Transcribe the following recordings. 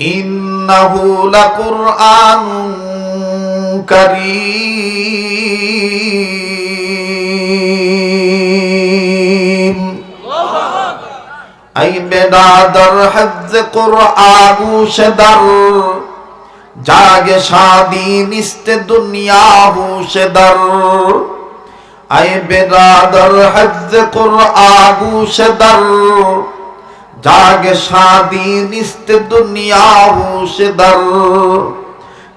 إنه لقرآن كريم أي بنادر حفظ قرآن شدر জাগে শাদি নিস্তে দুনিয়া হুশেদার আই বেদাদর হজ কোরআন হুশেদার জাগ শাদি নিস্ত দুনিয়া হুশদর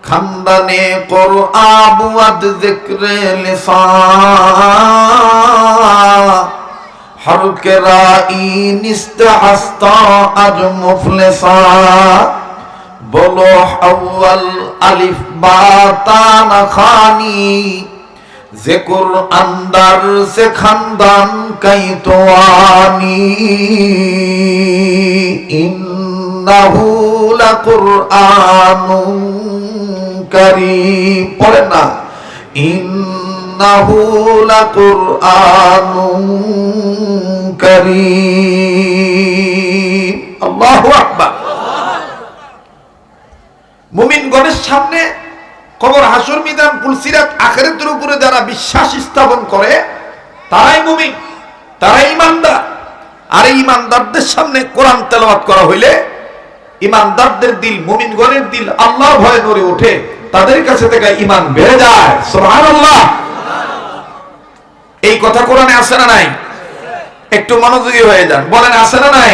খানদানে কর আবুয়াদ জিক্রে লিসা হর কে রাই নিস্ত হস্তা আজ মুফলিসা। বলো আউয়াল আলিফ বা তানা খানি। যে আন্দার সে খানদান কাই তো আনি ইন্নাহু লাকুরআনুন কারীম। পড়েন না। ইন্নাহু লাকুরআনুন কারীম। আল্লাহু আকবার। মুমিনগণের সামনে কবর হাসুর মিদান পুলসিরাত আখেরাতের উপরে যারা বিশ্বাস স্থাপন করে, তারাই মুমিন, তারাই ইমানদার আর এই ইমানদারদের সামনে কোরআন তেলাওয়াত করা হইলে ইমানদারদের দিল, মুমিনগণের দিল আল্লাহ ভয়ে নড়ে ওঠে, তাদের কাছে থেকে ইমান বেড়ে যায়। সুবহানাল্লাহ। এই কথা কোরআনে আছে না নাই? একটু মনোযোগী হয়ে যান। বলেন, আছে না নাই?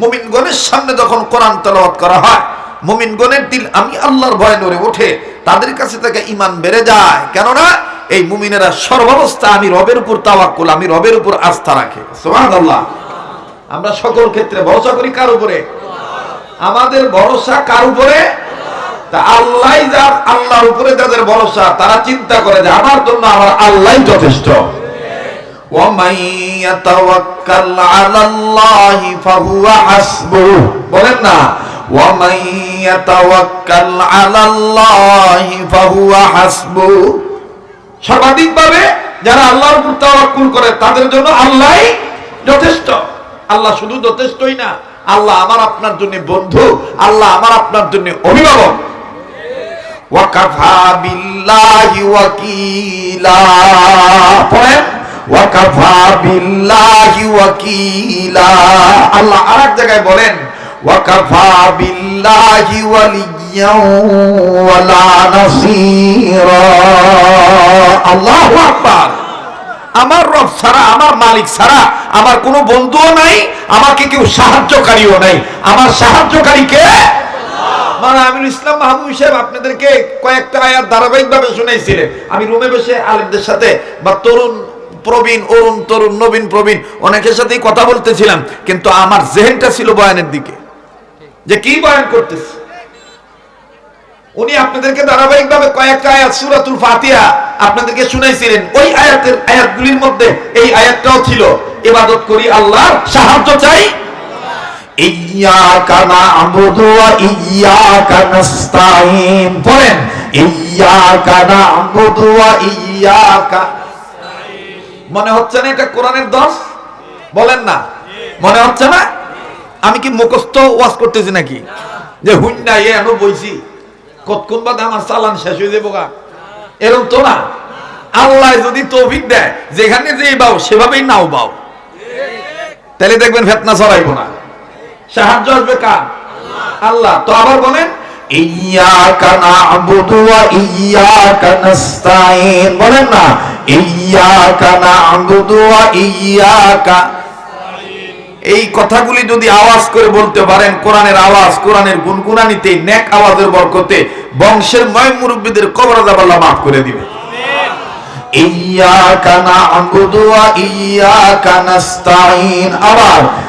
মুমিনগণের সামনে যখন কোরআন তেলাওয়াত করা হয়, মুমিনগণের দিল আমি আল্লাহর ভয় নড়ে ওঠে, তাদের কাছে থেকে ইমান বেড়ে যায়। কেননা এই মুমিনেরা সর্বাবস্থা আমি রবের উপর তাওয়াক্কুল, আমি রবের উপর আস্থা রাখে। সুবহানাল্লাহ। আমরা সকল ক্ষেত্রে ভরসা করি কার উপরে? আমাদের ভরসা কার উপরে? তা আল্লাহ যার, আল্লাহর উপরে যাদের ভরসা, তারা চিন্তা করে যে আমার জন্য আমার আল্লাহই যথেষ্ট। ومن يتوكل على الله فهو حسبه বলেন না ومن يتوكل على الله فهو حسبه সর্বাধিকভাবে যারা আল্লাহর উপর তাওয়াক্কুল করে তাদের জন্য আল্লাহই যথেষ্ট আল্লাহ শুধু যথেষ্টই না আল্লাহ আমার আপনার জন্য বন্ধু আল্লাহ আমার আপনার জন্য অভিভাবক ওয়াকাফা বিল্লাহি ওয়াকিলা পড়েন ওয়াকাফা বিল্লাহি ওয়াকিলা। আল্লাহ আরেক জায়গায় বলেন, ওয়াকাফা বিল্লাহি ওয়ালিয়াও ওয়ালা নাসীরা। আল্লাহু আকবার। আমার রব ছাড়া, আমার মালিক ছাড়া আমার কোনো বন্ধুও নাই, আমাকে কেউ সাহায্যকারীও নাই। আমার সাহায্যকারী কে? মানে আমির ইসলাম মাহবুব সাহেব আপনাদেরকে কয়েকটা আয়াত ধারাবাহিকভাবে শুনাইছিলেন। আমি রুমে বসে আলেমদের সাথে বা তরুণ প্রবীণ, অরুণ তরুণ, নবীন প্রবীণ, অনেকের সাথেই কথা বলতেছিলাম, কিন্তু আমার জেহেনটা ছিল বয়ানের দিকে। যে কি বয়ান করতেছে? উনি আপনাদেরকে ধারাবাহিকভাবে কয়েকটা আয়াত, সূরাতুল আপনাদেরকে শুনাইছিলেন। ওই আয়াতের আয়াতগুলির মধ্যে এই আয়াতটাও ছিল, ইবাদত করি আল্লাহর সাহায্য চাই। ইয়াকা না'বুদু ওয়া ইয়াকা নাস্তাঈন। পড়েন ইয়াকা ইয়াকা মনে হচ্ছে না এটা কোরআনের দশ? বলেন না। মনে হচ্ছে না? আমি কি মুখস্থ ওয়াজ করতেছি নাকি? যে হুন্ডা, এ এনো বইছি। কতক্ষণ বাদে আমার চালান শেষ হয়ে যাব গা। এরকম তো না। আল্লাহ যদি তৌফিক দেয়, যেখানে যেই বাও, সেভাবেই নাও বাও। তাহলে দেখবেন ফেতনা ছড়াইবো না। সাহায্য আসবে কার? আল্লাহ। তো আবার বলেন এই কথাগুলি যদি আওয়াজ করে বলতে পারেন, কোরআনের আওয়াজ, কোরআনের গুনগুনানিতে নেক আওয়াজের বরকতে বংশের ময় মুরব্বীদের কবর আল্লাহ মাফ করে দিবে। আবার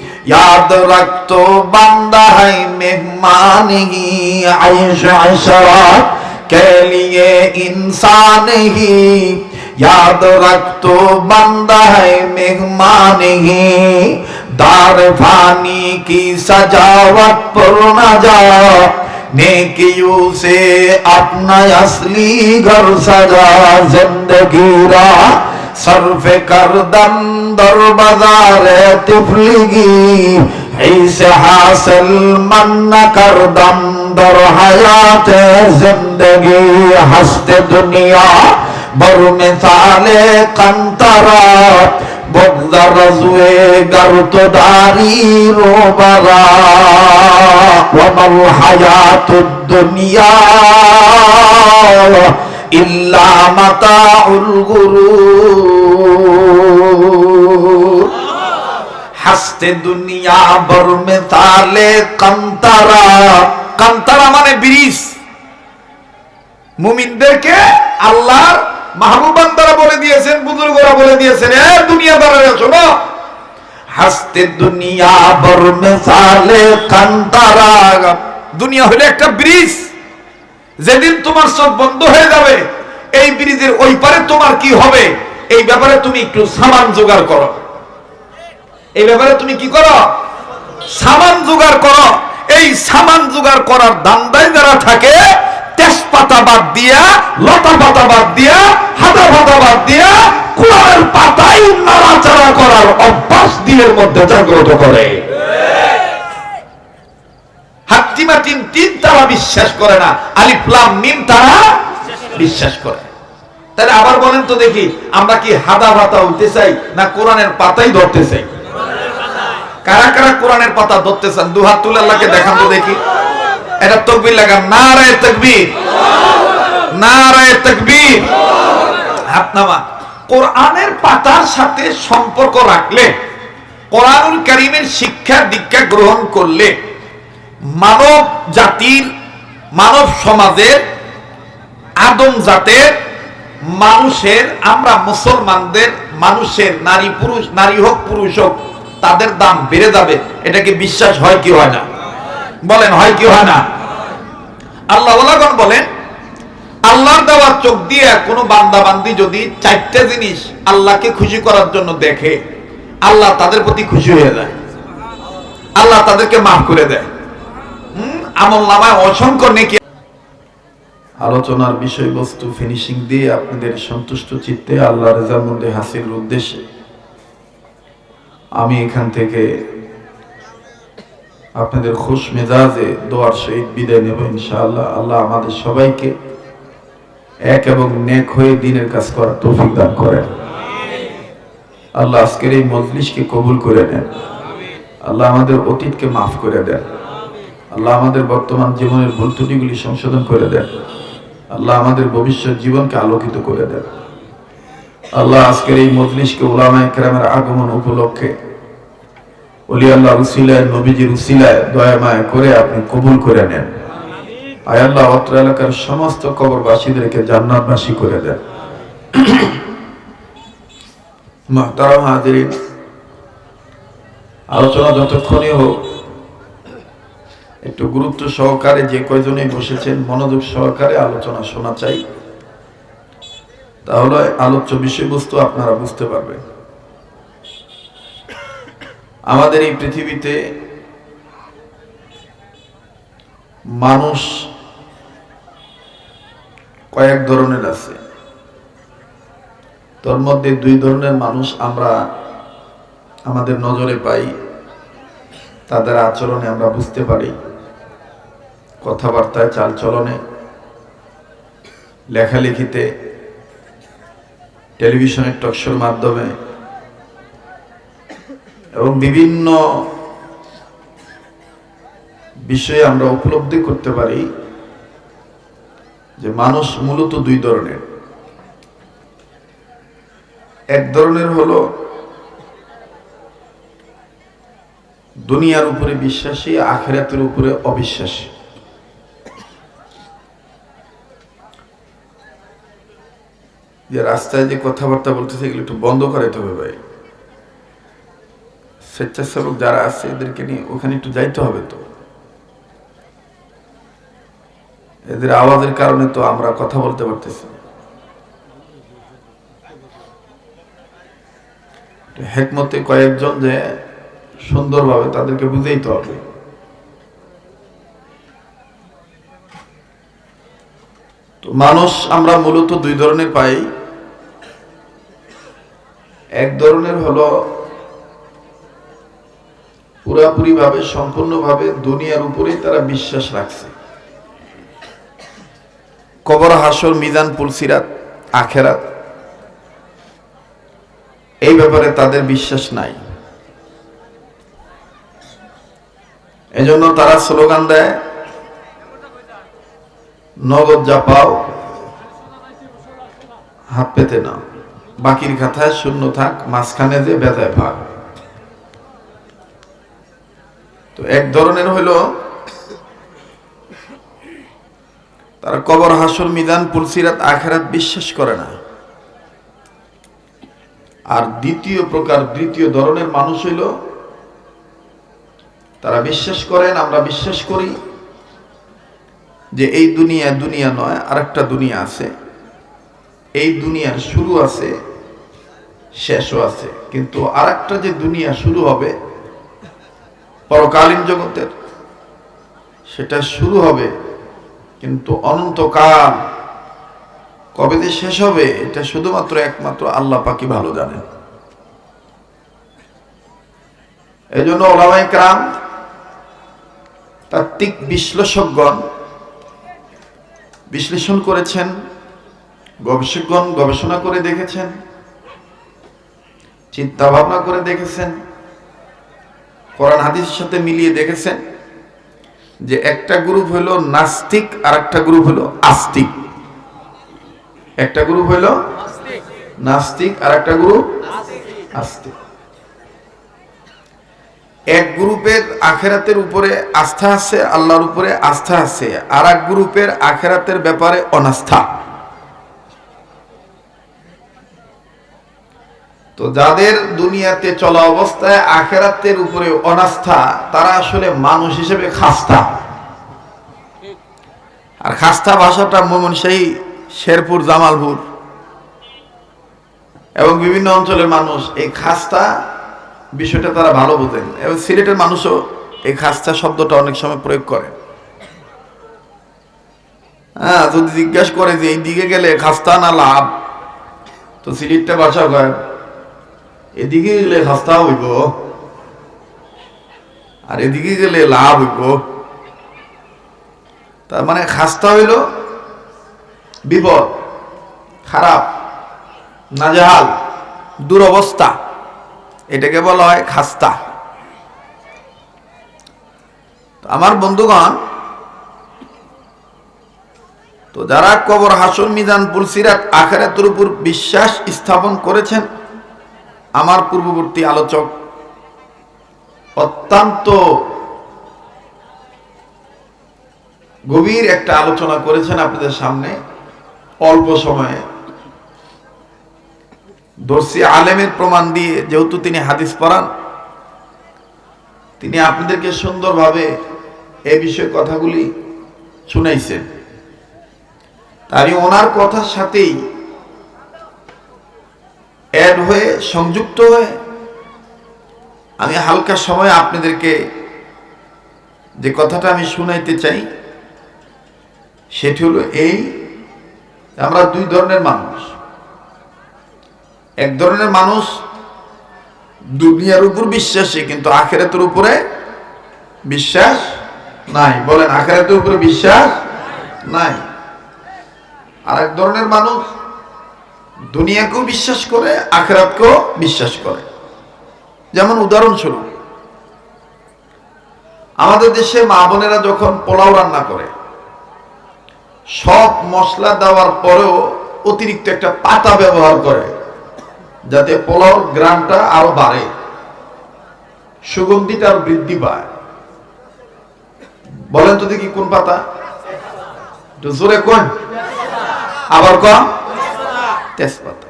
याद रख तो बंदा है मेहमान ही आयुष के लिए इंसान ही। याद रख तो बंदा है मेहमान ही। दार फानी की सजावट पर न जा। नेकियों से अपना असली घर सजा। ज़िंदगी रा সরফে করদম দরবাজারে তুফলিগি ऐसे हासिल मन न कर दम दर हयात जिंदगी हंसते दुनिया बर मिसाले कंतरा बुद्ध रजुए गर तो दारी रो बरा वमल हयात दुनिया ইল্লা মাতাউল গুরুর। হাসতে দুনিয়া বর কান্তারা। কান্তারা মানে ব্রিজ। মুমিনদেরকে আল্লাহর মাহবুবান তারা বলে দিয়েছেন, বুজুর্গরা বলে দিয়েছেন, এ দুনিয়া তারা শোনো হাসতে দুনিয়া বর মেসালে কান্তারা। দুনিয়া হলে একটা ব্রিজ। যেদিন তোমার চোখ বন্ধ হয়ে যাবে, এই ব্রিজের ওই পারে তোমার কি হবে? এই ব্যাপারে তুমি একটু সামান জোগাড় করো। এই ব্যাপারে তুমি কি করো? সামান জোগাড় করো। এই সামান জোগাড় করার দান্দায় যারা থাকে, তেজপাতা বাদ দিয়া, লতা পাতা বাদ দিয়া হাতা পাতা বাদ দিয়া কোরআনের পাতাই নাড়াচাড়া করার অভ্যাস দিনের মধ্যে জাগ্রত করে। হাত্তিমাতিন তিন তারা বিশ্বাস করে না। আলিফলাম মিম তারা বিশ্বাস করে। তাহলে আবার বলেন তো দেখি, আমরা কি হাদা ভাতা হইতে চাই না কোরআনের পাতাই ধরতে চাই? কারা কারা কোরআনের পাতা ধরতে চান? দু হাত তুলে আল্লাহকে দেখান তো দেখি। এটা তকবির লাগান না রায় তকবির। না রায় তকবির। হাত নামা। কোরআনের পাতার সাথে সম্পর্ক রাখলে, কোরআনুল কারিমের শিক্ষা দীক্ষা গ্রহণ করলে মানব জাতির, মানব সমাজের, আদম জাতের মানুষের, আমরা মুসলমানদের মানুষের, নারী পুরুষ, নারী হোক, পুরুষ হোক, তাদের দাম বেড়ে যাবে। এটাকে বিশ্বাস হয় কি হয় না? বলেন, হয় কি হয় না? আল্লাহ বলেন, আল্লাহর দেওয়া চোখ দিয়ে কোনো বান্দা বান্দি যদি চারটে জিনিস আল্লাহকে খুশি করার জন্য দেখে, আল্লাহ তাদের প্রতি খুশি হয়ে যায়। আল্লাহ তাদেরকে মাফ করে দেয়। আমল নামায় অসংখ্য নেকি আলোচনার বিষয়বস্তু ফিনিশিং দিয়ে আপনাদের সন্তুষ্ট চিত্তে আল্লাহ রেজার মধ্যে হাসিলের উদ্দেশ্যে। আমি এখান থেকে আপনাদের খুশ মেজাজে দোয়ার সহিত বিদায় নেব ইনশাআল্লাহ। আল্লাহ আমাদের সবাইকে এক এবং নেক হয়ে দিনের কাজ করার তৌফিক দান করেন। আল্লাহ আজকের এই মজলিসকে কবুল করে নেন। আল্লাহ আমাদের অতীতকে মাফ করে দেন। আল্লাহ আমাদের বর্তমান জীবনের ভুল ত্রুটিগুলি সংশোধন করে দেন। আল্লাহ আমাদের ভবিষ্যৎ জীবনকে আলোকিত করে দেন। আল্লাহ আজকের এই মজলিসকে ওলামা একরামের আগমন উপলক্ষে অলি আল্লাহ রুসিলায়, নবীজির রুসিলায় দয়া মায়া করে আপনি কবুল করে নেন। আয় আল্লাহ অত্র এলাকার সমস্ত কবরবাসীদেরকে জান্নাতবাসী করে দেন। মহতারাম হাজিরিন, আলোচনা যতক্ষণই হোক একটু গুরুত্ব সহকারে যে কয়জনে বসেছেন, মনোযোগ সহকারে আলোচনা শোনা চাই। তাহলে আলোচ্য বিষয়বস্তু আপনারা বুঝতে পারবেন। আমাদের এই পৃথিবীতে মানুষ কয়েক ধরনের আছে। তোর মধ্যে দুই ধরনের মানুষ আমরা আমাদের নজরে পাই, তাদের আচরণে আমরা বুঝতে পারি। কথাবার্তায় চালচলনে, লেখালেখিতে, টেলিভিশনের টকশোর মাধ্যমে এবং বিভিন্ন বিষয়ে আমরা উপলব্ধি করতে পারি যে মানুষ মূলত দুই ধরনের। এক ধরনের হলো দুনিয়ার উপরে বিশ্বাসী, আখেরাতের উপরে অবিশ্বাসী। যে রাস্তায় যে কথাবার্তা বলতেছে, এগুলো একটু বন্ধ করাইতে হবে ভাই। স্বেচ্ছাসেবক যারা আছে, এদেরকে নিয়ে ওখানে একটু যাইতে হবে তো। এদের আওয়াজের কারণে তো আমরা কথা বলতে পারতেছি হেকমতে কয়েকজন যে সুন্দরভাবে তাদেরকে বুঝাইতে হবে। তো মানুষ আমরা মূলত দুই ধরনের পাই। এক ধরনের হলো পুরাপুরি ভাবে সম্পূর্ণভাবে দুনিয়ার উপরেই তারা বিশ্বাস রাখছে। কবর, হাসর, মিজান, পুলসিরাত, আখেরাত, এই ব্যাপারে তাদের বিশ্বাস নাই। এজন্য তারা স্লোগান দেয়, নগদ যা পাও হাত পেতে নাও। বাকির কথায় শূন্য থাক, মাঝখানে যে বেতায় ভাগ। তো এক ধরনের হলো, তারা কবর, হাসর মিদান পুলসিরাত, আখেরাত বিশ্বাস করে না। আর দ্বিতীয় প্রকার, দ্বিতীয় ধরনের মানুষ হইল, তারা বিশ্বাস করেন, আমরা বিশ্বাস করি যে এই দুনিয়া দুনিয়া নয়, আরেকটা দুনিয়া আছে। এই দুনিয়ার শুরু আছে শেষও আছে। কিন্তু আরেকটা যে দুনিয়া শুরু হবে, পরকালীন জগতের, সেটা শুরু হবে, কিন্তু অনন্তকাল কবে যে শেষ হবে, এটা শুধুমাত্র একমাত্র আল্লাহ পাকি ভালো জানেন। এই জন্য ওলামাই ক্রাম তাত্ত্বিক বিশ্লেষকগণ বিশ্লেষণ করেছেন, গবেষকগণ গবেষণা করে দেখেছেন চিন্তা ভাবনা করে দেখেছেন? কোরআন হাদিসের সাথে মিলিয়ে দেখেছেন? যে একটা গ্রুপ হলো নাস্তিক আর একটা গ্রুপ হলো আস্তিক। একটা গ্রুপ হলো নাস্তিক আর একটা গ্রুপ আস্তিক। এক গ্রুপের আখেরাতের উপরে আস্থা আছে, আল্লাহর উপরে আস্থা আছে আর এক গ্রুপের আখেরাতের ব্যাপারে অনাস্থা। তো যাদের দুনিয়াতে চলা অবস্থায় আখেরাতের উপরে অনাস্থা, তারা আসলে মানুষ হিসেবে খাস্তা। আর খাস্তা ভাষাটা ময়মনশাহী শেরপুর, জামালপুর এবং বিভিন্ন অঞ্চলের মানুষ এই খাস্তা বিষয়টা তারা ভালো বোঝেন। এবং সিলেটের মানুষও এই খাস্তা শব্দটা অনেক সময় প্রয়োগ করে। হ্যাঁ যদি জিজ্ঞাসা করে যে এই দিকে গেলে খাস্তা না লাভ, তো সিলেটটা ভাষা কয়। এদিকে গেলে খাস্তা হইব। আর এদিকে গেলে লাভ হইব। তার মানে খাস্তা হইল বিপদ, খারাপ, নাজাহাল, দুরবস্থা। এটাকে বলা হয় খাস্তা। আমার বন্ধুগণ, তো যারা কবর হাসন, মিজান, পুলসিরাত, আখেরাতের উপর বিশ্বাস স্থাপন করেছেন আমার পূর্ববর্তী আলোচক অত্যন্ত গভীর একটা আলোচনা করেছেন আপনাদের সামনে অল্প সময়ে। দর্শি আলেমের প্রমাণ দিয়ে যেহেতু তিনি হাদিস পড়ান, তিনি আপনাদেরকে সুন্দরভাবে এ বিষয়ে কথাগুলি শুনাইছেন। তাই ওনার কথার সাথেই অ্যাড হয়ে, সংযুক্ত হয়ে, আমি হালকা সময় আপনাদেরকে যে কথাটা আমি শুনাইতে চাই, সেটি হলো এই, আমরা দুই ধরনের মানুষ। এক ধরনের মানুষ দুনিয়ার উপর বিশ্বাসী, কিন্তু আখেরাতের উপরে বিশ্বাস নাই। বলেন, আখেরাতের উপরে বিশ্বাস নাই। আর এক ধরনের মানুষ দুনিয়াকেও বিশ্বাস করে, আখেরাতকেও বিশ্বাস করে। যেমন উদাহরণস্বরূপ, আমাদের দেশে মা বোনেরা যখন পোলাও রান্না করে, সব মশলা দেওয়ার পরেও অতিরিক্ত একটা পাতা ব্যবহার করে, যাতে পোলাওর গ্রামটা আরও বাড়ে, সুগন্ধিটা আরও বৃদ্ধি পায়। বলেন তো দেখি কোন পাতা? জোরে কোন? আবার কম তেজপাতা।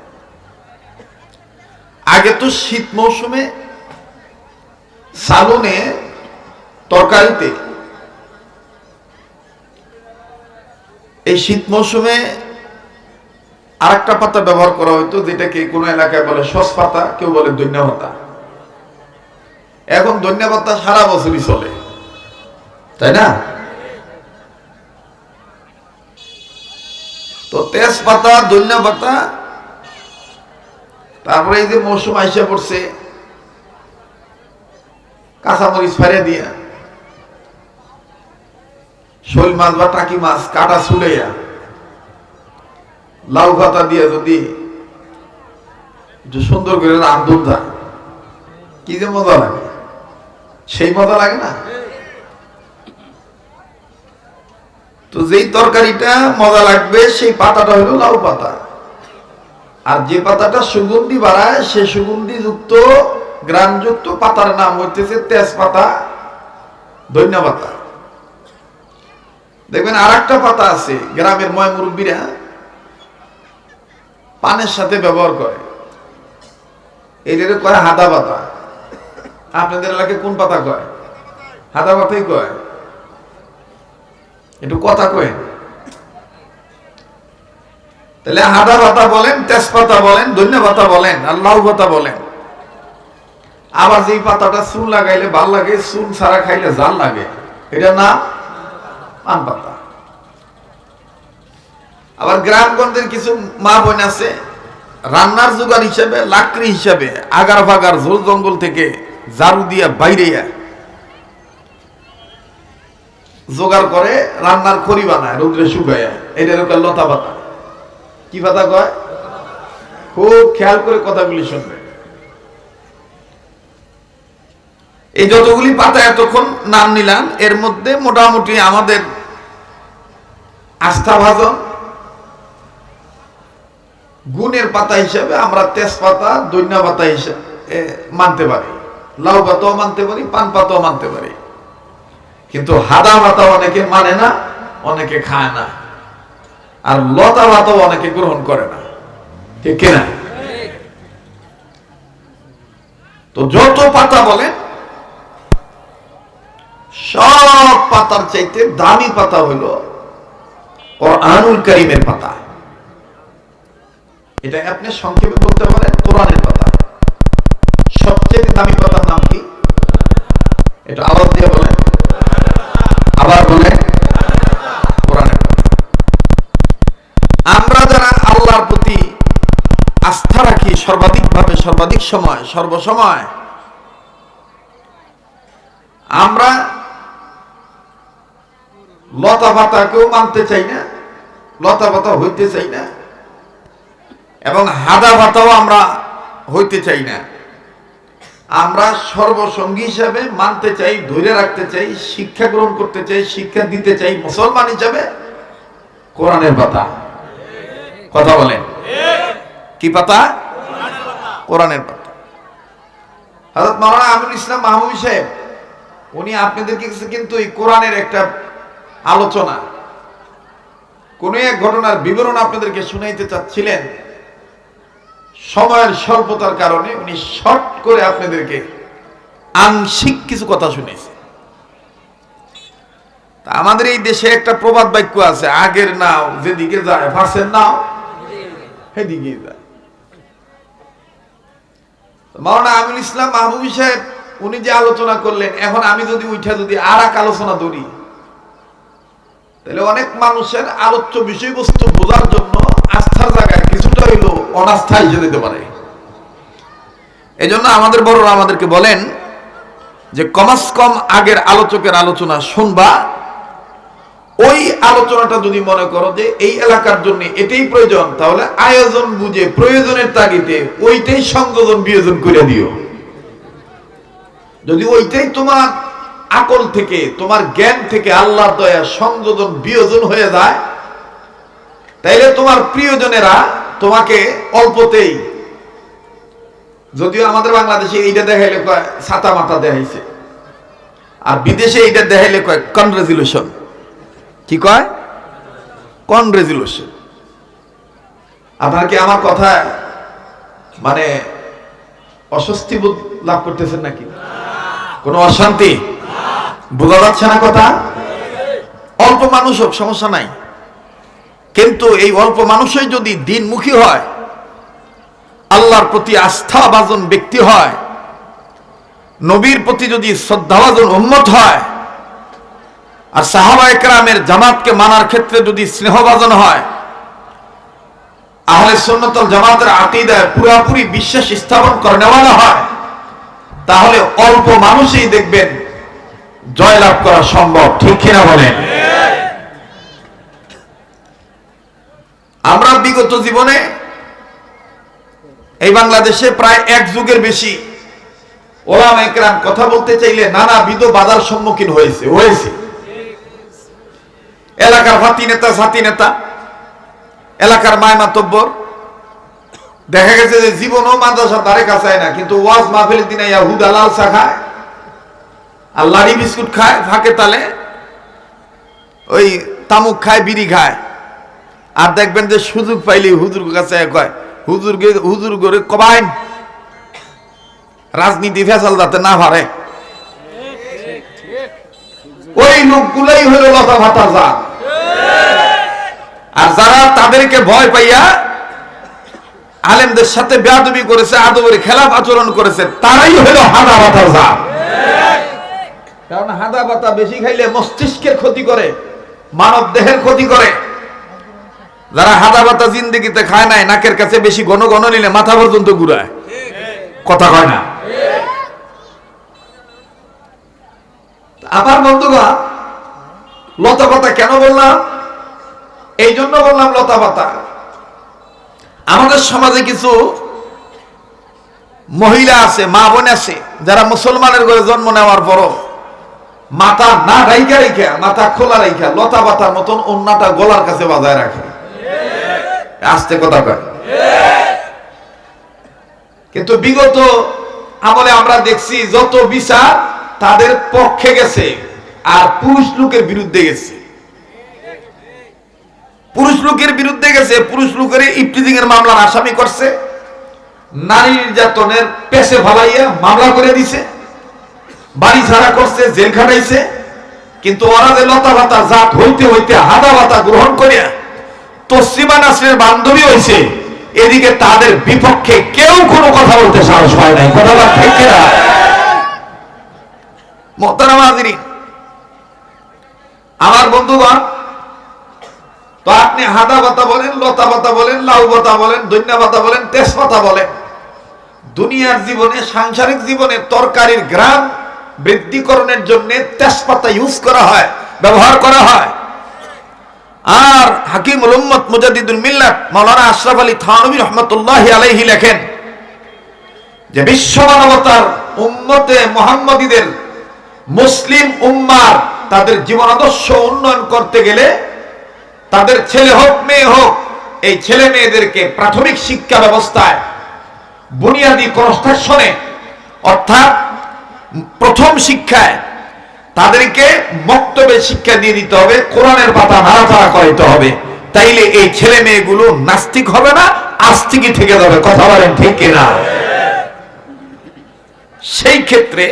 আগে তো শীত মৌসুমে সালুনে তরকারিতে এই শীত মৌসুমে আর একটা পাতা ব্যবহার করা হইতো যেটাকে কোনো এলাকায় বলে সস পাতা, কেউ বলে ধন্যা পাতা। এখন পাতা সারা বছরই চলে, তাই না? তো তেজপাতা ধন্যা পাতা তারপরে এই যে মৌসুম আইসা পড়ছে, কাঁচামরিচ ফেরে দিয়া, শোল মাছ বা টাকি মাছ, কাটা ছুড়াইয়া লাউ পাতা দিয়ে যদি সুন্দর করে রান্ধুন যায়, কি যে মজা লাগে। সেই মজা লাগে না? তো যেই তরকারিটা মজা লাগবে, সেই পাতাটা হলো লাউ পাতা। আর যে পাতাটা সুগন্ধি বাড়ায় সে সুগন্ধি যুক্ত গ্রানযুক্ত পাতার নাম হইতেছে তেজপাতা, ধন্য পাতা। দেখবেন আর একটা পাতা আছে, গ্রামের ময় মুরব্বীরা পানের সাথে ব্যবহার করে। এটাকে কয় হাদা পাতা। আপনাদের এলাকায় কোন পাতা কয়? হাদা পাতাই কয়। একটু কথা কয় তাহলে হাদা পাতা বলেন, তেজপাতা বলেন, ধন্য পাতা বলেন, আর লাউ পাতা বলেন। আবার যেই পাতাটা চুন লাগাইলে ভালো লাগে চুন ছাড়া খাইলে জাল লাগে। এটা না? পান পাতা। আবার গ্রামগঞ্জের কিছু মা বোন আছে, রান্নার জোগান হিসাবে, লাকড়ি হিসাবে, আগার ফাগার, ঝোল জঙ্গল থেকে ঝাড়ু দিয়া বাইরে জোগাড় করে রান্নার খড়ি বানায়, রৌদ্রে শুকাইয়া। এটা এরকম লতা পাতা। কি পাতা কয়? খুব খেয়াল করে কথাগুলি শুনবে। এই যতগুলি পাতা এতক্ষণ নাম নিলাম, এর মধ্যে মোটামুটি আমাদের আস্থা ভাজন, গুণের পাতা হিসাবে আমরা তেজপাতা, দৈন্য পাতা হিসাবে মানতে পারি। লাউ পাতাও মানতে পারি, পান পাতাও মানতে পারি। কিন্তু হাদা পাতা অনেকে মানে না, অনেকে খায় না। আর লতা পাতাও অনেকে গ্রহণ করে না। ঠিক কিনা? তো যত পাতা বলেন, সব পাতার চাইতে দামি পাতা হইল আনুল করিমের পাতা। এটা আপনি সংক্ষেপে বলতে পারেন, কোরআনের পাতা। সবচেয়ে দামি পাতার নাম কি? এটা আওয়াজ বলেন আবার বলেন কোরআনের পাতা আমরা যারা আল্লাহর প্রতি আস্থা রাখি সর্বাধিকভাবে সর্বাধিক সময়, সর্বসময়। আমরা লতা পাতাকেও মানতে চাই না, লতা পাতা হইতে চাই না, এবং হাদা পাতাও আমরা হইতে চাই না। আমরা সর্বসঙ্গী হিসাবে মানতে চাই ধরে রাখতে চাই, শিক্ষা গ্রহণ করতে চাই, শিক্ষা দিতে চাই, মুসলমান হিসাবে কোরআনের পাতা। কথা বলেন। কি পাতা? কোরআনের পাতা হজরত মাওলানা আমিনুল ইসলাম মাহমুদ সাহেব, উনি আপনাদের কাছে কিন্তু এই কোরআনের একটা আলোচনা, কোন এক ঘটনার বিবরণ আপনাদেরকে শুনাইতে চাচ্ছিলেন। সময়ের স্বল্পতার কারণে উনি শর্ট করে আপনাদেরকে আংশিক কিছু কথা শুনেছে আমাদের এই দেশে একটা প্রবাদ বাক্য আছে, আগের নাও, যেদিকে যায় ফাঁসের নাও, সেদিকে যায়। মাওলানা আমিনুল ইসলাম মাহবুবি সাহেব, উনি যে আলোচনা করলেন, এখন আমি যদি উঠা যদি আর এক আলোচনা ধরি, তাহলে অনেক মানুষের আলোচ্য বিষয়বস্তু বোঝার জন্য আস্থার জায়গায় কিছুটা হইল অনাস্থা হিসেবে দিতে পারে। এই জন্য আমাদের বড়রা আমাদেরকে বলেন যে কমাস কম আগের আলোচকের আলোচনা শুনবা ওই আলোচনাটা যদি মনে করো যে এই এলাকার জন্য এটাই প্রয়োজন, তাহলে আয়োজন বুঝে, প্রয়োজনের তাগিদে ওইটাই সংযোজন, বিয়োজন করে দিও। যদি ওইটাই তোমার আকল থেকে, তোমার জ্ঞান থেকে আল্লাহর দয়া সংযোজন, বিয়োজন হয়ে যায়, তাইলে তোমার প্রিয়জনেরা তোমাকে অল্পতেই, যদিও আমাদের বাংলাদেশে এইটা দেখাইলে কয় ছাতা মাথা দেখাইছে, আর বিদেশে এইটা দেখাইলে কয় কনগ্রেচুলেশন কি কয়? কন কনগ্রেচুলেশন আপনার কি আমার কথা মানে অস্বস্তি বোধ লাভ করতেছেন নাকি? কোনো অশান্তি? বোঝা যাচ্ছে না কথা? অল্প মানুষ হোক, সমস্যা নাই। কিন্তু এই অল্প মানুষই যদি দিনমুখী হয়, আল্লাহর প্রতি আস্থা বাজন ব্যক্তি হয়, নবীর প্রতি যদি শ্রদ্ধাভাজন উন্মত হয় আর সাহাবা একরামের জামাতকে মানার ক্ষেত্রে যদি স্নেহভাজন হয়, আহলে সুন্নতল জামাতের আকিদায় পুরাপুরি বিশ্বাস স্থাপন করে নেওয়ানো হয়, তাহলে অল্প মানুষই দেখবেন জয়লাভ করা সম্ভব, ঠিক কিনা বলেন? আমরা বিগত জীবনে এই বাংলাদেশে প্রায় এক যুগের বেশি ওলাম একরাম কথা বলতে চাইলে নানাবিধ বাধার সম্মুখীন হয়েছে হয়েছে। এলাকার ফাতি নেতা সাথী নেতা এলাকার মায় মাতব্বর দেখা গেছে যে জীবনও মাদ্রাসা তারে কাছায় না কিন্তু ওয়াজ মাহফিলের দিনে হুদা লাল চা খায় আর লাড়ি বিস্কুট খায় ফাঁকে তালে। ওই তামুক খায় বিড়ি খায়। আর দেখবেন যে সুযোগ পাইলে হুজুর কাছে কয় হুজুর হুজুর করে কবাইন। রাজনীতি ফেসাল যাতে না পারে। ওই লোকগুলাই হলো লতা ভাতা যা আর যারা তাদেরকে ভয় পাইয়া আলেমদের সাথে বেয়াদবি করেছে, আদবের খেলাফ আচরণ করেছে, তারাই হলো হাদা বাতা যা কারণ হাদা বাতা বেশি খাইলে মস্তিষ্কের ক্ষতি করে, মানব দেহের ক্ষতি করে। যারা হাদা বাতা জিন্দিগিতে খায় নাই, নাকের কাছে বেশি ঘন ঘন নিলে মাথা পর্যন্ত ঘুরায়। কথা কয় না? আমার বন্ধুগণ লতা কথা কেন বললাম? এই জন্য বললাম লতা পাতা। আমাদের সমাজে কিছু মহিলা আছে, মা বোন আছে, যারা মুসলমানের ঘরে জন্ম নেওয়ার পরও মাথা না রাইখা রাইখা মাথা খোলা রাইখা লতা পাতার মতন অন্যটা গলার কাছে বাজায় রাখে। আস্তে কথা কয়। কিন্তু বিগত আমলে আমরা দেখছি, যত বিচার তাদের পক্ষে গেছে, আর পুরুষ লোকের বিরুদ্ধে গেছে। পুরুষ লোকের বিরুদ্ধে গেছে, পুরুষ লোকের ইফটিজিং এর মামলার আসামি করছে। নারী নির্যাতনের পেশে ভালাইয়া মামলা করে দিছে। বাড়ি ছাড়া করছে, জেল খাটাইছে। কিন্তু ওরা যে লতা ভাতা জাত হইতে হইতে হাদা ভাতা গ্রহণ করিয়া তসলিমা নাসরের বান্ধবী হয়েছে এদিকে তাদের বিপক্ষে কেউ কোনো কথা বলতে সাহস হয় নাই। কথাটা ঠিক না মোহতারাম হাজিরিন, আমার বন্ধুগণ তো আপনি হাদা পাতা বলেন, লতা পাতা বলেন, লাউ পাতা বলেন, দৈন্য পাতা বলেন তেজপাতা বলেন। দুনিয়ার জীবনে, সাংসারিক জীবনে তরকারির গ্রাম বৃদ্ধিকরণের জন্য তেজপাতা ইউজ করা হয়, ব্যবহার করা হয়। আর হাকিম উম্মত মুজাদ্দিদুল মিল্লাত মাওলানা আশরাফ আলী থানবী রহমতুল্লাহ আলাইহি লেখেন যে বিশ্ব মানবতার উম্মতে মোহাম্মদীদের মুসলিম উম্মার তাদের জীবন আদর্শ উন্নয়ন করতে গেলে তাদের ছেলে হোক, মেয়ে হোক, এই ছেলে মেয়েদেরকে প্রাথমিক শিক্ষা ব্যবস্থায় বুনিয়াদী কনস্ট্রাকশনে অর্থাৎ প্রথম শিক্ষায় তাদেরকে বক্তব্যে শিক্ষা দিয়ে দিতে হবে, কোরআনের পাতা নাড়াচাড়া করাইতে হবে। তাইলে এই ছেলে মেয়েগুলো নাস্তিক হবে না, আস্তিকই থেকে যাবে, কথা বলেন ঠিক কিনা সেই ক্ষেত্রে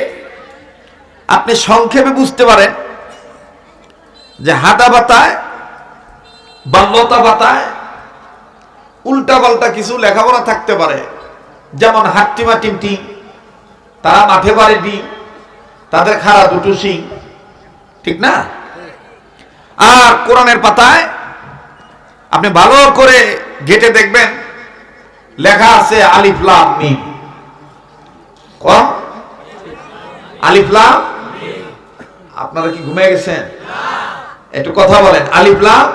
আপনি সংক্ষেপে বুঝতে পারেন যে হাতা পাতায় বা লতা পাতায় উল্টা পাল্টা কিছু লেখাপড়া থাকতে পারে। যেমন হাট্টিমা টিমটি, তারা মাঠে ডিম তাদের খাড়া দুটো সিং ঠিক না? আর কোরআনের পাতায় আপনি ভালো করে ঘেটে দেখবেন, লেখা আছে আলিফলাম মিম। কম? আলিফলাম আপনারা কি ঘুমিয়ে গেছেন? একটু কথা বলেন আলিফলাম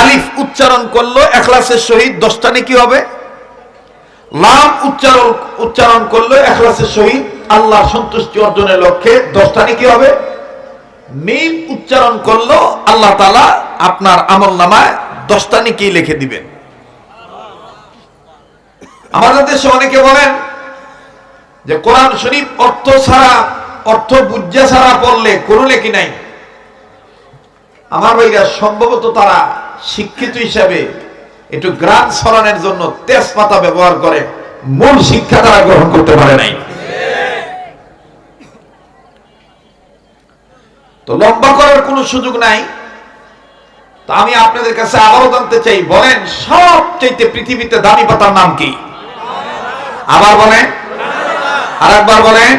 আলিফ উচ্চারণ করল, এখলাসের সহিত, দশটা কি হবে? লাম উচ্চারণ উচ্চারণ করলে, এখলাসের সহিত, আল্লাহর সন্তুষ্টি অর্জনের লক্ষ্যে, দশটা কি হবে? মিম উচ্চারণ করল, আল্লাহ তালা আপনার আমল নামায় দশটা কি লিখে দিবেন। আমাদের দেশে অনেকে বলেন যে কোরআন শরীফ অর্থ ছাড়া, অর্থ বুঝা ছাড়া পড়লে কোনো লেখি নাই। আমার ভাইরা, সম্ভবত তারা শিক্ষিত হিসাবে একটু গ্রাম ছড়ানোর জন্য তেজপাতা ব্যবহার করে, মূল শিক্ষা তারা গ্রহণ করতে পারে নাই। তো লম্বা করার কোনো সুযোগ নাই। তো আমি আপনাদের কাছে আবারও জানতে চাই, বলেন সবচাইতে পৃথিবীতে দামি পাতার নাম কি? আবার বলেন। আর একবার বলেন।